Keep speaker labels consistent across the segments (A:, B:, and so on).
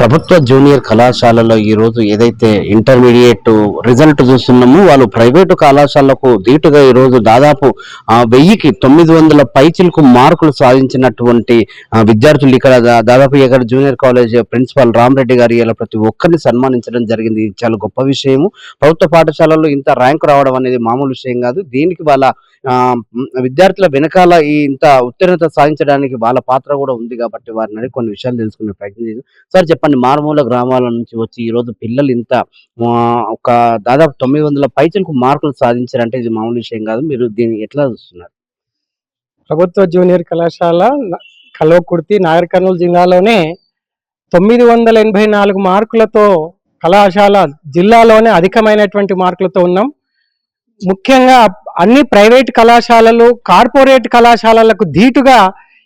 A: ప్రభుత్వ జూనియర్ కళాశాలలో ఈ రోజు ఏదైతే ఇంటర్మీడియట్ రిజల్ట్ చూస్తున్నామో వాళ్ళు ప్రైవేటు కళాశాలకు ధీటుగా ఈ రోజు దాదాపు వెయ్యికి తొమ్మిది వందల పైచిలకు మార్కులు సాధించినటువంటి విద్యార్థులు ఇక్కడ దాదాపు ఇక్కడ జూనియర్ కాలేజ్ ప్రిన్సిపాల్ రామరెడ్డి గారు ఇలా ప్రతి ఒక్కరిని సన్మానించడం జరిగింది. చాలా గొప్ప విషయము. ప్రభుత్వ పాఠశాలలో ఇంత ర్యాంకు రావడం అనేది మామూలు విషయం కాదు. దీనికి వాళ్ళ విద్యార్థుల వెనకాల ఈ ఇంత ఉత్తీర్ణత సాధించడానికి వాళ్ళ పాత్ర కూడా ఉంది కాబట్టి వారిని అడిగి కొన్ని విషయాలు తెలుసుకునే ప్రయత్నం చేసి సార్ చెప్పండి మారుమూల గ్రామాల నుంచి వచ్చి ఈరోజు పిల్లలు ఇంత ఒక దాదాపు తొమ్మిది వందల పైచలకు మార్కులు సాధించారంటే ఇది మామూలు విషయం కాదు. మీరు దీన్ని ఎట్లా చూస్తున్నారు?
B: ప్రభుత్వ జూనియర్ కళాశాల న- కల్వకుర్తి నాగర్ కర్నూలు జిల్లాలోనే తొమ్మిది వందల ఎనభై నాలుగు మార్కులతో కళాశాల జిల్లాలోనే అధికమైనటువంటి మార్కులతో ఉన్నాం. ముఖ్యంగా అన్ని ప్రైవేట్ కళాశాలలు కార్పొరేట్ కళాశాలలకు ధీటుగా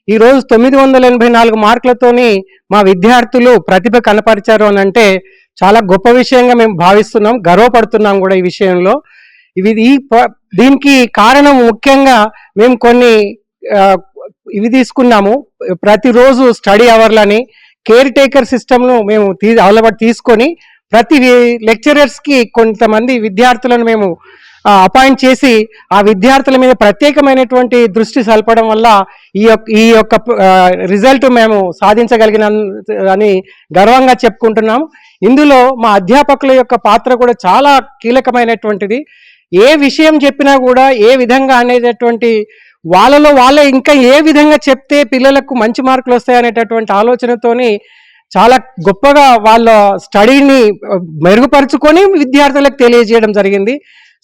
B: ఈరోజు తొమ్మిది వందల ఎనభై నాలుగు మార్కులతోని మా విద్యార్థులు ప్రతిభ కనపరిచారు అని అంటే చాలా గొప్ప విషయంగా మేము భావిస్తున్నాం గర్వపడుతున్నాం కూడా ఈ విషయంలో. ఇవి ఈ ప- దీనికి కారణం ముఖ్యంగా మేము కొన్ని ఇవి తీసుకున్నాము. ప్రతిరోజు స్టడీ అవర్లని కేర్ టేకర్ సిస్టమ్ను మేము తీ అలవాటు తీసుకొని ప్రతి లెక్చరర్స్కి కొంతమంది విద్యార్థులను మేము అపాయింట్ చేసి ఆ విద్యార్థుల మీద ప్రత్యేకమైనటువంటి దృష్టి సల్పడం వల్ల ఈ యొక్క ఈ యొక్క రిజల్ట్ మేము సాధించగలిగిన అని గర్వంగా చెప్పుకుంటున్నాము ఇందులో మా అధ్యాపకుల యొక్క పాత్ర కూడా చాలా కీలకమైనటువంటిది. ఏ విషయం చెప్పినా కూడా ఏ విధంగా అనేటటువంటి వాళ్ళలో వాళ్ళే ఇంకా ఏ విధంగా చెప్తే పిల్లలకు మంచి మార్కులు వస్తాయనేటటువంటి ఆలోచనతోని చాలా గొప్పగా వాళ్ళ స్టడీని మెరుగుపరుచుకొని విద్యార్థులకు తెలియజేయడం జరిగింది.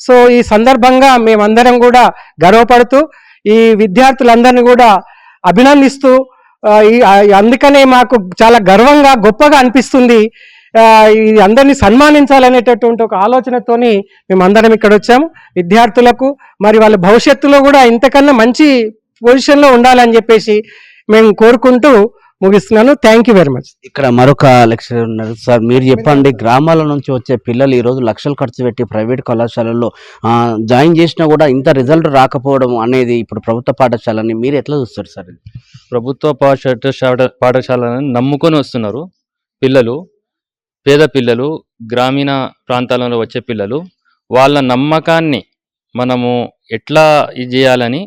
B: సో ఈ సందర్భంగా మేమందరం కూడా గర్వపడుతూ ఈ విద్యార్థులందరినీ కూడా అభినందిస్తూ ఈ అందుకనే మాకు చాలా గర్వంగా గొప్పగా అనిపిస్తుంది. ఇది ఈ అందరినీ సన్మానించాలనేటటువంటి ఒక ఆలోచనతోని మేము అందరం ఇక్కడ వచ్చాము. విద్యార్థులకు మరి వాళ్ళ భవిష్యత్తులో కూడా ఇంతకన్నా మంచి పొజిషన్లో ఉండాలని చెప్పేసి మేము కోరుకుంటూ ముగిస్తున్నాను. థ్యాంక్ యూ వెరీ మచ్
A: ఇక్కడ మరొక లెక్చరర్ ఉన్నారు. సార్ మీరు చెప్పండి గ్రామాల నుంచి వచ్చే పిల్లలు ఈ రోజు లక్షలు ఖర్చు పెట్టి ప్రైవేట్ కళాశాలల్లో జాయిన్ చేసినా కూడా ఇంత రిజల్ట్ రాకపోవడం అనేది ఇప్పుడు ప్రభుత్వ పాఠశాలని మీరు ఎట్లా చూస్తారు సార్
C: ప్రభుత్వ పాఠశాల పాఠశాలను నమ్ముకొని వస్తున్నారు పిల్లలు పేద పిల్లలు గ్రామీణ ప్రాంతాలలో వచ్చే పిల్లలు. వాళ్ళ నమ్మకాన్ని మనము ఎట్లా ఇది చేయాలని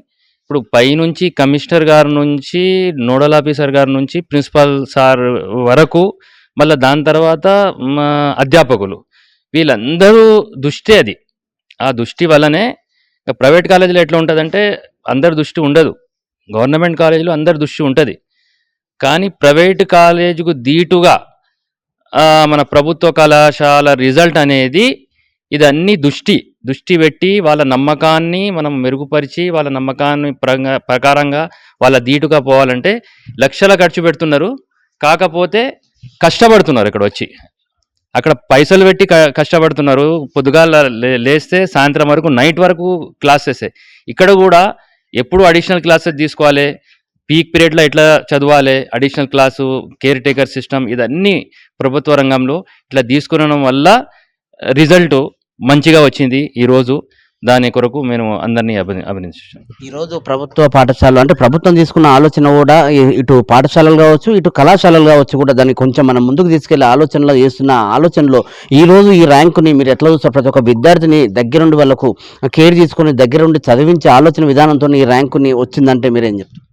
C: ఇప్పుడు పైనుంచి కమిషనర్ గారి నుంచి నోడల్ ఆఫీసర్ గారి నుంచి ప్రిన్సిపాల్ సార్ వరకు మళ్ళీ దాని తర్వాత మా అధ్యాపకులు. వీళ్ళందరూ దృష్టి అది. ఆ దృష్టి వల్లనే ప్రైవేట్ కాలేజీలో ఎట్లా ఉంటుందంటే అందరి దృష్టి ఉండదు. గవర్నమెంట్ కాలేజీలో అందరి దృష్టి ఉంటుంది. కానీ ప్రైవేట్ కాలేజీకు దీటుగా మన ప్రభుత్వ కళాశాల రిజల్ట్ అనేది ఇది అన్ని దృష్టి. దృష్టి పెట్టి వాళ్ళ నమ్మకాన్ని మనం మెరుగుపరిచి వాళ్ళ నమ్మకాన్ని ప్రకారంగా వాళ్ళ దీటుగా పోవాలంటే లక్షల ఖర్చు పెడుతున్నారు. కాకపోతే కష్టపడుతున్నారు ఇక్కడ వచ్చి. అక్కడ పైసలు పెట్టి క- కష్టపడుతున్నారు. పొద్దుగాల లేస్తే సాయంత్రం వరకు నైట్ వరకు క్లాసెస్. ఇక్కడ కూడా ఎప్పుడు అడిషనల్ క్లాసెస్ తీసుకోవాలి? పీక్ పీరియడ్లో ఎట్లా చదవాలి? Additional class caretaker system ఇదన్నీ ప్రభుత్వ రంగంలో ఇట్లా తీసుకునడం వల్ల రిజల్ట్ మంచిగా వచ్చింది ఈరోజు దాని కొరకు మేము అందరినీ అభి అభినందించాం
A: ఈ రోజు ప్రభుత్వ పాఠశాలలు అంటే ప్రభుత్వం తీసుకున్న ఆలోచన కూడా ఇటు పాఠశాలలు కావచ్చు ఇటు కళాశాలలు కావచ్చు కూడా దాన్ని కొంచెం మనం ముందుకు తీసుకెళ్ళే ఆలోచనలో చేస్తున్న ఆలోచనలో ఈ రోజు ఈ ర్యాంకుని మీరు ఎట్లా చూస్తారు? ప్రతి ఒక్క విద్యార్థిని దగ్గరుండి వాళ్ళకు కేర్ తీసుకుని దగ్గరుండి చదివించే ఆలోచన విధానంతో ఈ ర్యాంకుని వచ్చిందంటే మీరేం చెప్తారు?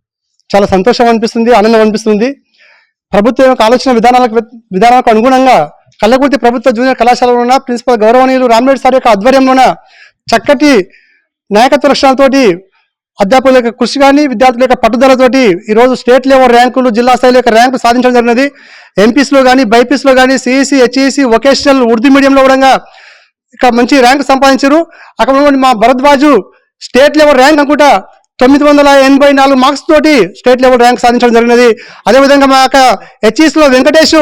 D: చాలా సంతోషం అనిపిస్తుంది ఆనందం అనిపిస్తుంది. ప్రభుత్వం యొక్క ఆలోచన విధానాలకు విధానాలకు అనుగుణంగా కల్లకుర్తి ప్రభుత్వ జూనియర్ కళాశాలలో ఉన్న ప్రిన్సిపల్ గౌరవనీయులు రామ్రెడ్డి సార్ యొక్క ఆధ్వర్యంలోన చక్కటి నాయకత్వ లక్షణాలతోటి అధ్యాపకుల యొక్క కృషి కానీ విద్యార్థుల యొక్క పట్టుదలతోటి ఈరోజు స్టేట్ లెవెల్ ర్యాంకులు జిల్లా స్థాయిలో యొక్క ర్యాంకు సాధించడం జరిగినది. ఎంపీస్లో కానీ బైపీస్లో కానీ సిఈసి హెచ్ఈసి వొకేషనల్ ఉర్దూ మీడియంలో కూడా ఇక్కడ మంచి ర్యాంక్ సంపాదించారు. అక్కడ మా భరద్వాజు స్టేట్ లెవెల్ ర్యాంక్ అనుకుంటా తొమ్మిది వందల ఎనభై నాలుగు మార్క్స్ తోటి స్టేట్ లెవెల్ ర్యాంక్ సాధించడం జరిగినది. అదేవిధంగా మా యొక్క హెచ్ఈస్లో వెంకటేష్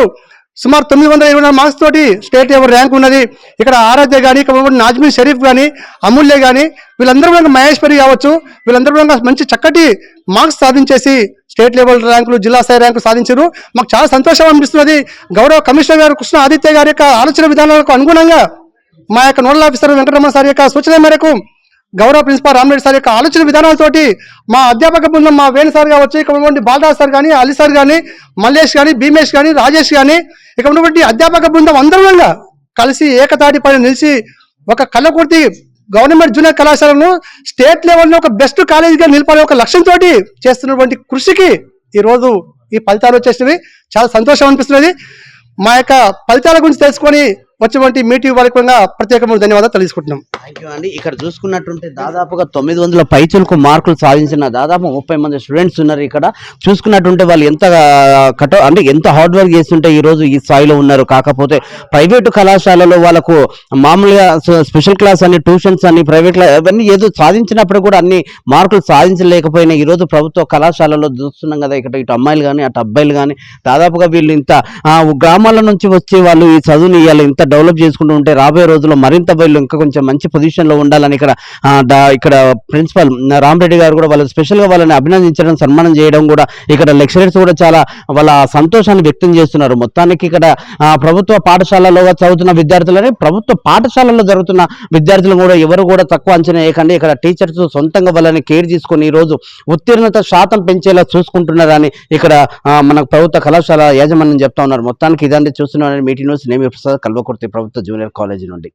D: సుమారు తొమ్మిది వందల ఇరవై నాలుగు మార్క్స్ తోటి స్టేట్ లెవెల్ ర్యాంక్ ఉన్నది. ఇక్కడ ఆరాధ్య కానీ ఇక్కడ నాజ్మీ షరీఫ్ కానీ అమూల్య కానీ వీళ్ళందరూ కూడా మహేశ్వరి కావచ్చు. వీళ్ళందరూ కూడా మంచి చక్కటి మార్క్స్ సాధించేసి స్టేట్ లెవెల్ ర్యాంకులు జిల్లా స్థాయి ర్యాంకులు సాధించారు. మాకు చాలా సంతోషం అనిపిస్తున్నది. గౌరవ కమిషనర్ గారు కృష్ణ ఆదిత్య గారి యొక్క ఆలోచన విధానాలకు అనుగుణంగా మా యొక్క నోడల్ ఆఫీసర్ వెంకటరమణ సార్ యొక్క సూచన మేరకు గౌరవ ప్రిన్సిపాల్ రామరెడ్డి సార్ యొక్క ఆలోచన విధానాలతోటి మా అధ్యాపక బృందం మా వేణు సార్ కావచ్చు ఇక్కడ ఉన్నటువంటి బాలరాజ్ సార్ కానీ అలీ సార్ కానీ మల్లేష్ కానీ భీమేష్ కానీ రాజేష్ కానీ ఇక్కడ ఉన్నటువంటి అధ్యాపక బృందం అందరూ కలిసి ఏకతాటి పైన నిలిచి ఒక కళ్ళకుర్తి గవర్నమెంట్ జూనియర్ కళాశాలను స్టేట్ లెవెల్లో ఒక బెస్ట్ కాలేజీగా నిలపాలనే ఒక లక్ష్యంతో చేస్తున్నటువంటి కృషికి ఈ రోజు ఈ ఫలితాలు వచ్చేసినవి. చాలా సంతోషం అనిపిస్తున్నది. మా యొక్క ఫలితాల గురించి తెలుసుకొని వచ్చినటువంటి మీటింగ్ వారికి కూడా ప్రత్యేకమైన ధన్యవాదాలు తెలుసుకుంటున్నాం
A: థ్యాంక్ యూ అండి ఇక్కడ చూసుకున్నట్టుంటే దాదాపుగా తొమ్మిది వందల పైచులకు మార్కులు సాధించిన దాదాపు ముప్పై మంది స్టూడెంట్స్ ఉన్నారు ఇక్కడ. చూసుకున్నట్టుంటే వాళ్ళు ఎంత కట అంటే ఎంత హార్డ్ వర్క్ చేస్తుంటే ఈ రోజు ఈ స్థాయిలో ఉన్నారు. కాకపోతే ప్రైవేటు కళాశాలలో వాళ్ళకు మామూలుగా స్పెషల్ క్లాస్ అని ట్యూషన్స్ అని ప్రైవేట్ క్లాస్ అవన్నీ ఏదో సాధించినప్పుడు కూడా అన్ని మార్కులు సాధించలేకపోయినా ఈరోజు ప్రభుత్వ కళాశాలలో చూస్తున్నాం కదా ఇక్కడ ఇటు అమ్మాయిలు కానీ అటు అబ్బాయిలు కానీ దాదాపుగా వీళ్ళు ఇంత గ్రామాల నుంచి వచ్చి వాళ్ళు ఈ చదువుని ఇవ్వాలి ఇంత డెవలప్ చేసుకుంటూ ఉంటే రాబోయే రోజుల్లో మరింత వీళ్ళు ఇంకా కొంచెం మంచి పొజిషన్లో ఉండాలని ఇక్కడ ఇక్కడ ప్రిన్సిపల్ రామరెడ్డి గారు కూడా వాళ్ళు స్పెషల్గా వాళ్ళని అభినందించడం సన్మానం చేయడం కూడా ఇక్కడ లెక్చరర్స్ కూడా చాలా వాళ్ళ సంతోషాన్ని వ్యక్తం చేస్తున్నారు. మొత్తానికి ఇక్కడ ప్రభుత్వ పాఠశాలలో చదువుతున్న విద్యార్థులని ప్రభుత్వ పాఠశాలలో జరుగుతున్న విద్యార్థులు కూడా ఎవరు కూడా తక్కువ అంచనా వేయకండి. ఇక్కడ టీచర్స్ సొంతంగా వాళ్ళని కేర్ తీసుకొని ఈ రోజు ఉత్తీర్ణత శాతం పెంచేలా చూసుకుంటున్నారని ఇక్కడ మన ప్రభుత్వ కళాశాల యాజమాన్యం చెప్తా ఉన్నారు. మొత్తానికి ఇదండి చూస్తున్నారని మీటింగ్ న్యూస్ నేమి ప్రసాద్ కల్వకుర్తి. ప్రభుత్వ జూనియర్ కాలేజీ నుండి.